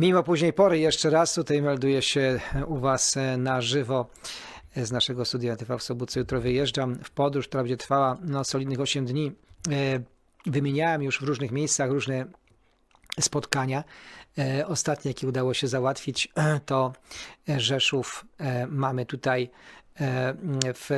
Mimo późnej pory jeszcze raz tutaj melduję się u Was na żywo z naszego studia TV w Sobótce. Jutro wyjeżdżam w podróż, która będzie trwała no, solidnych 8 dni. E, Wymieniałem już w różnych miejscach różne spotkania. E, Ostatnie, jakie udało się załatwić, e, to Rzeszów. E, Mamy tutaj e, w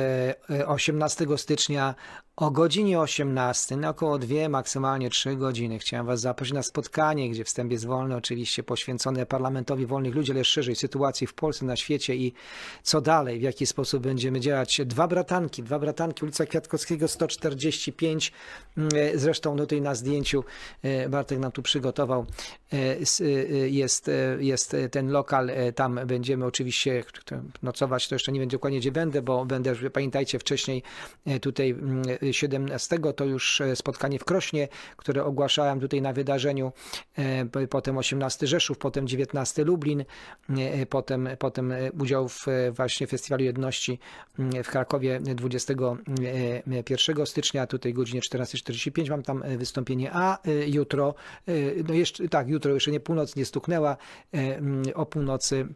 e, 18 stycznia o godzinie 18, na około 2, maksymalnie 3 godziny. Chciałem Was zaprosić na spotkanie, gdzie wstęp jest wolny, oczywiście poświęcone Parlamentowi Wolnych Ludzi, ale szerzej sytuacji w Polsce, na świecie i co dalej, w jaki sposób będziemy działać. Dwa bratanki, dwa bratanki, ulica Kwiatkowskiego 145, Mm, zresztą tutaj na zdjęciu e, Bartek nam tu przygotował, e, e, jest, jest ten lokal, tam będziemy oczywiście nocować, to jeszcze nie wiem dokładnie gdzie będę, bo będę, pamiętajcie, wcześniej tutaj mm, 17 to już e, spotkanie w Krośnie, które ogłaszałem tutaj na wydarzeniu, e, potem 18 Rzeszów, potem 19 Lublin, e, potem, potem udział w właśnie Festiwalu Jedności w Krakowie 21 stycznia, tutaj godzinie 14.45 mam tam wystąpienie, a jutro, no jeszcze, tak, jutro jeszcze nie północ nie stuknęła, o północy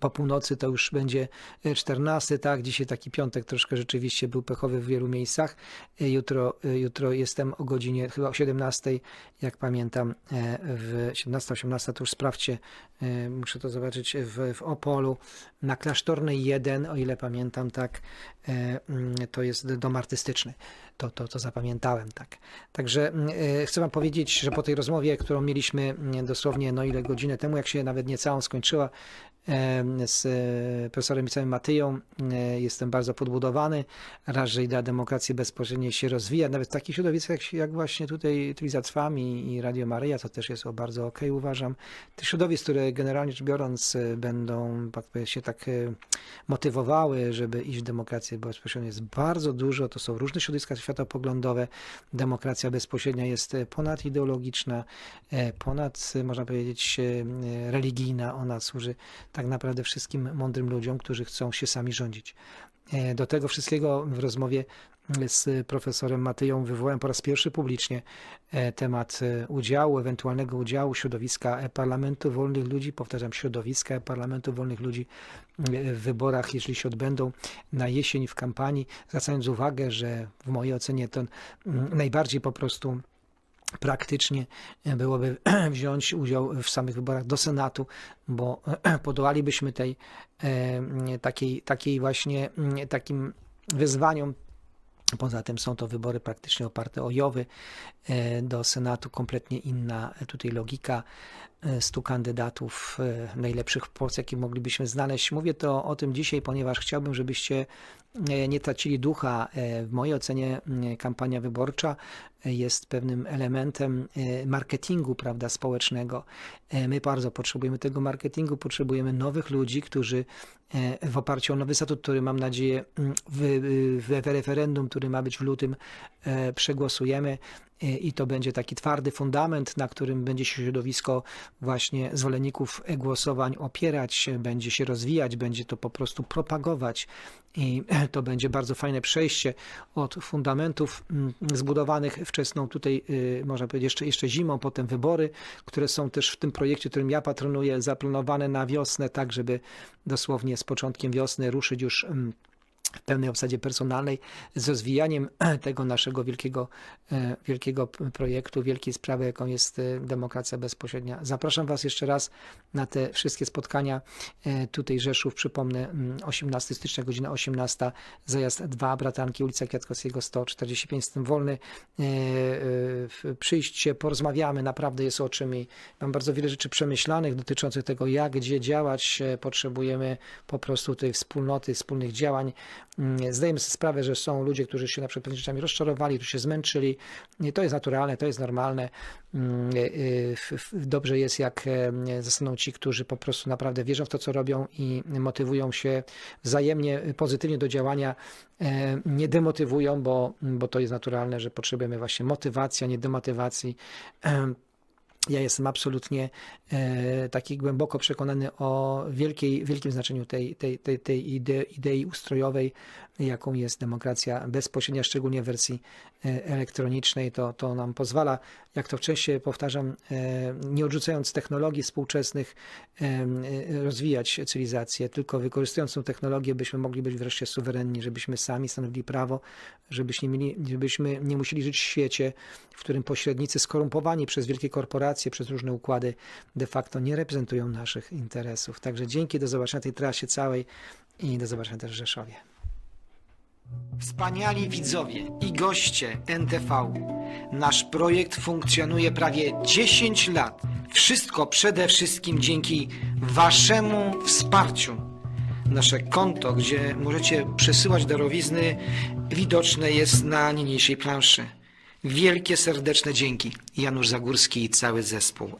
po północy to już będzie e, 14, tak? Dzisiaj taki piątek troszkę rzeczywiście był pechowy w wielu miejscach. E, Jutro, e, jutro jestem o godzinie chyba o 17, jak pamiętam, e, w 17-18 to już sprawdźcie, e, muszę to zobaczyć w, w Opolu, na Klasztornej 1, o ile pamiętam, tak, e, mm, to jest dom artystyczny. To, to, to zapamiętałem, tak. Także mm, e, chcę Wam powiedzieć, że po tej rozmowie, którą mieliśmy mm, dosłownie, no ile godzinę temu, jak się nawet nie całą skończyła, z e, profesorem Micałem Matyją. E, Jestem bardzo podbudowany. Raz, że idea demokracji bezpośredniej się rozwija, nawet w takich środowiskach jak, właśnie tutaj Twiza Trwam i, Radio Maryja, to też jest o bardzo okej, uważam. Tych środowisk, które generalnie rzecz biorąc e, będą jakby się tak motywowały, żeby iść w demokrację bezpośrednią jest bardzo dużo. To są różne środowiska światopoglądowe. Demokracja bezpośrednia jest ponadideologiczna, ponad, można powiedzieć, religijna. Ona służy tak naprawdę wszystkim mądrym ludziom, którzy chcą się sami rządzić. E, Do tego wszystkiego w rozmowie z profesorem Matyją wywołałem po raz pierwszy publicznie e, temat e, udziału, ewentualnego udziału środowiska Parlamentu Wolnych Ludzi, powtarzam, środowiska Parlamentu Wolnych Ludzi w wyborach, jeżeli się odbędą na jesień w kampanii, zwracając uwagę, że w mojej ocenie to mm, najbardziej po prostu praktycznie byłoby wziąć udział w samych wyborach do Senatu, bo podołalibyśmy tej e, takiej, takiej właśnie takim wyzwaniom. Poza tym są to wybory praktycznie oparte o Jowy. E, Do Senatu kompletnie inna e, tutaj logika. E, Stu kandydatów e, najlepszych w Polsce, jakich moglibyśmy znaleźć. Mówię to o tym dzisiaj, ponieważ chciałbym, żebyście e, nie tracili ducha. E, W mojej ocenie kampania wyborcza jest pewnym elementem marketingu prawda, społecznego. My bardzo potrzebujemy tego marketingu, potrzebujemy nowych ludzi, którzy w oparciu o nowy statut, który mam nadzieję mm, w, w, referendum, który ma być w lutym, przegłosujemy i to będzie taki twardy fundament, na którym będzie się środowisko właśnie zwolenników głosowań opierać, będzie się rozwijać, będzie to po prostu propagować. I to będzie bardzo fajne przejście od fundamentów mm, zbudowanych wczesną tutaj, y, można powiedzieć, jeszcze, jeszcze zimą, potem wybory, które są też w tym projekcie, którym ja patronuję, zaplanowane na wiosnę, tak żeby dosłownie z początkiem wiosny ruszyć już mm, w pełnej obsadzie personalnej z rozwijaniem tego naszego wielkiego, e, wielkiego projektu, wielkiej sprawy, jaką jest e, demokracja bezpośrednia. Zapraszam Was jeszcze raz na te wszystkie spotkania. E, Tutaj Rzeszów, przypomnę, mm, 18 stycznia, godzina 18, zajazd 2, Bratanki, ulica Kwiatkowskiego 145, jestem wolny. Przyjście, porozmawiamy, naprawdę jest o czym i mam bardzo wiele rzeczy przemyślanych dotyczących tego, jak, gdzie działać. Potrzebujemy po prostu tej wspólnoty, wspólnych działań. Mm, Zdajemy sobie sprawę, że są ludzie, którzy się na przykład pewnymi rzeczami rozczarowali, którzy się zmęczyli. To jest naturalne, to jest normalne. Mm, f- f- Dobrze jest, jak e, zostaną ci, którzy po prostu naprawdę wierzą w to, co robią i motywują się wzajemnie e, pozytywnie do działania, e, nie demotywują, bo, bo to jest naturalne, że potrzebujemy właśnie motywacji, a nie demotywacji. Ja jestem absolutnie e, taki głęboko przekonany o wielkiej, wielkim znaczeniu tej, tej, tej, tej ide, idei ustrojowej, jaką jest demokracja bezpośrednia, szczególnie w wersji e, elektronicznej. To, to nam pozwala, jak to wcześniej powtarzam, e, nie odrzucając technologii współczesnych, rozwijać cywilizację, tylko wykorzystując tę technologię, byśmy mogli być wreszcie suwerenni, żebyśmy sami stanowili prawo, żebyśmy, mieli, żebyśmy nie musieli żyć w świecie, w którym pośrednicy skorumpowani przez wielkie przez różne układy de facto nie reprezentują naszych interesów. Także dzięki, do zobaczenia tej trasie całej i do zobaczenia też w Rzeszowie. Wspaniali widzowie i goście NTV. Nasz projekt funkcjonuje prawie 10 lat. Wszystko przede wszystkim dzięki Waszemu wsparciu. Nasze konto, gdzie możecie przesyłać darowizny, widoczne jest na niniejszej planszy. Wielkie serdeczne dzięki. Janusz Zagórski i cały zespół.